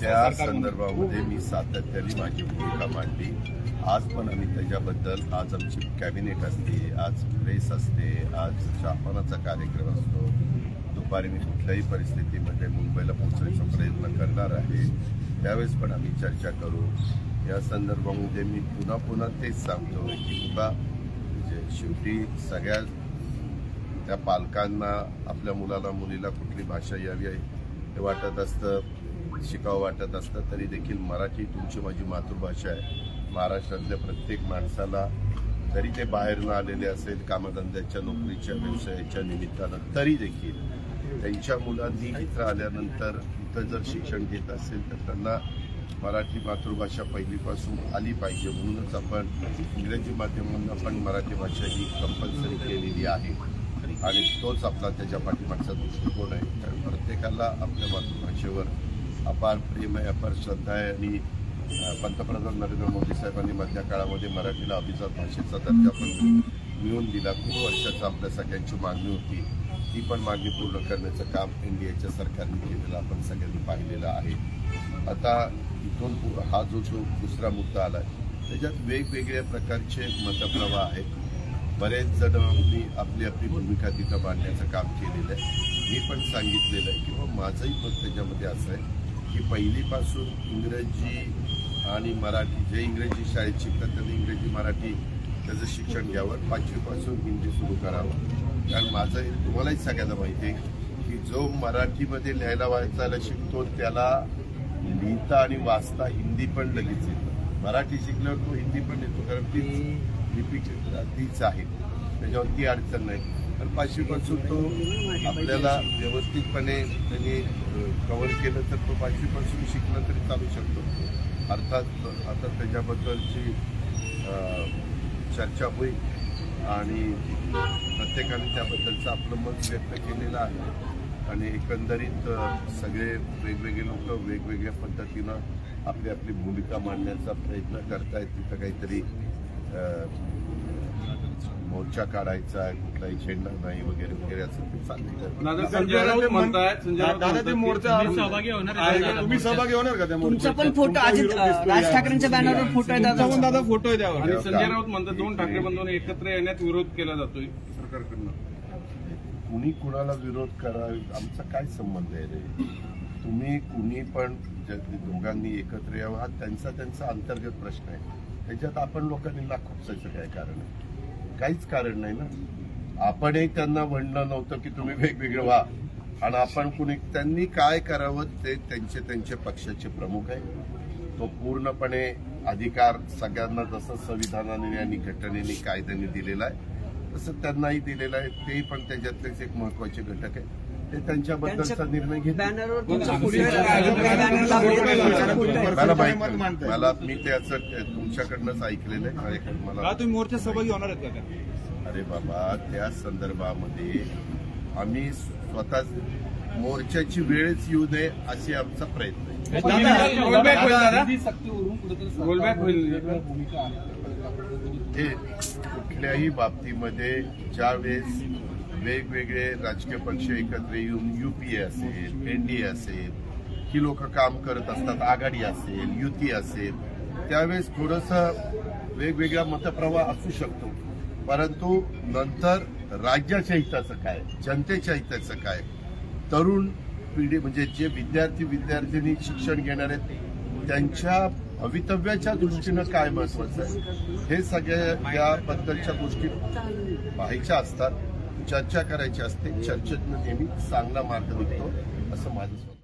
त्या संदर्भामध्ये मी सातत्याने माझी भूमिका मांडली. आज पण आम्ही त्याच्याबद्दल आज आमची कॅबिनेट असते आज प्रेस असते आज शापनाचा कार्यक्रम असतो. दुपारी मी कुठल्याही परिस्थितीमध्ये मुंबईला पोहोचण्याचा प्रयत्न करणार आहे. त्यावेळेस पण आम्ही चर्चा करू. या संदर्भामध्ये मी पुन्हा पुन्हा तेच सांगतो की बाबा म्हणजे शेवटी सगळ्या त्या पालकांना आपल्या मुलाला मुलीला कुठली भाषा यावी हे वाटत असतं. शिकावं वाटत असतं तरी देखील मराठी तुमची माझी मातृभाषा आहे. महाराष्ट्रातल्या प्रत्येक माणसाला जरी ते बाहेरून आलेले असेल कामधंद्याच्या नोकरीच्या व्यवसायाच्या निमित्तानं तरी देखील त्यांच्या मुलांनी इथं आल्यानंतर इथं जर शिक्षण घेत असेल तर त्यांना मराठी मातृभाषा पहिलीपासून आली पाहिजे. म्हणूनच आपण इंग्रजी माध्यमांना पण मराठी भाषा ही कंपल्सरी केलेली आहे. आणि तोच आपला त्याच्या पाठीमागचा दृष्टिकोन आहे. कारण प्रत्येकाला आपल्या मातृभाषेवर अपार प्रेम आहे अपार श्रद्धा आहे आणि पंतप्रधान नरेंद्र मोदी साहेबांनी मधल्या काळामध्ये मराठीला अभिजात भाषेचा दर्जा पण मिळवून दिला. खूप वर्षाचा आपल्या सगळ्यांची मागणी होती. ती पण मागणी पूर्ण करण्याचं काम एनडीएच्या सरकारने केलेलं आपण सगळ्यांनी पाहिलेलं आहे. आता इथून हा जो जो दुसरा मुद्दा आलाय त्याच्यात वेगवेगळ्या प्रकारचे मतप्रवाह आहेत. बरेच जणांनी मी आपली आपली भूमिका तिथं मांडण्याचं काम केलेलं आहे. मी पण सांगितलेलं आहे किंवा हो, माझंही मत त्याच्यामध्ये असं आहे. की पहिलीपासून इंग्रजी आणि मराठी जे इंग्रजी शाळेत शिकतात त्यांनी इंग्रजी मराठी त्याचं शिक्षण घ्यावं. पाचवीपासून हिंदी सुरू करावं. कारण माझं तुम्हालाही सगळ्यांना माहिती आहे की जो मराठीमध्ये लिहायला वाचायला शिकतो त्याला लिहिता आणि वाचता हिंदी पण लगेच येतं. मराठी शिकल्यावर तो हिंदी पण येतो कारण तीच लिपी तीच आहे त्याच्यावर ती अडचण नाही. तर पाचशेपासून तो आपल्याला व्यवस्थितपणे त्यांनी कव्हर केलं तर तो पाचवीपासून शिकला तरी चालू शकतो. अर्थात आता त्याच्याबद्दलची चर्चा होईल आणि प्रत्येकाने त्याबद्दलचं आपलं मत व्यक्त केलेलं आहे. आणि एकंदरीत सगळे वेगवेगळे लोक वेगवेगळ्या पद्धतीनं आपली आपली भूमिका मांडण्याचा प्रयत्न करतायत. तिथं काहीतरी मोर्चा काढायचा आहे कुठलाही झेंडा नाही वगैरे वगैरे असं का? तुम्ही सहभागी होणार का त्या तुमचा? पण फोटो अजित राज ठाकरेंच्या बॅनरवर फोटो आहे तुमचा पण दादा दादा फोटो आहे त्यावर. आणि संजय राऊत म्हणतात दोन ठाकरे बंधूंनी एकत्र येण्यात विरोध केला जातोय सरकारकडनं. कुणी कुणाला विरोध करा आमचा काय संबंध आहे रे? तुम्ही कुणी पण दोघांनी एकत्र यावं हा त्यांचा त्यांचा अंतर्गत प्रश्न आहे. त्याच्यात आपण लोकांनी नाक खुपसायचं काय कारण आहे? काहीच कारण नाही ना. आपणही त्यांना म्हणलं नव्हतं की तुम्ही वेगवेगळे व्हा. आणि आपण कुणी त्यांनी काय करावं ते त्यांचे त्यांचे पक्षाचे प्रमुख आहे तो पूर्णपणे अधिकार सगळ्यांना जसं संविधानाने आणि घटनेने कायद्याने दिलेला आहे तसं त्यांनाही दिलेलं आहे. तेही पण त्याच्यातलेच एक महत्त्वाचे घटक आहे ते त्यांच्याबद्दलचा निर्णय घेतील. मला माहीत. मला मी त्याचं तुमच्याकडनंच ऐकलेलं आहे. मला तुम्ही मोर्चात सहभागी होणार आहेत का? अरे बाबा त्या संदर्भामध्ये आम्ही स्वतः मोर्चाची वेळच येऊ नये अशी आमचा प्रयत्न आहे. रोलबॅक होईल दादा. रोलबॅक होईल. हे कुठल्याही बाबतीमध्ये ज्यावेळेस वेगवेगळे राजकीय पक्ष एकत्र येऊन युपीए असेल एनडीए असेल ही लोक काम करत असतात आघाडी असेल युती असेल त्यावेळेस थोडस वेगवेगळा मतप्रवाह असू शकतो. परंतु नंतर राज्याच्या हिताचं काय जनतेच्या हिताचं काय तरुण पिढी म्हणजे जे विद्यार्थी विद्यार्थिनी शिक्षण घेणार आहेत त्यांच्या भवितव्याच्या दृष्टीनं काय महत्वाचं आहे? हे सगळ्या याबद्दलच्या गोष्टी पाहायच्या असतात. चर्चा करायची असते. चर्चेतनं नेहमी चांगला मार्ग निघतो असं माझं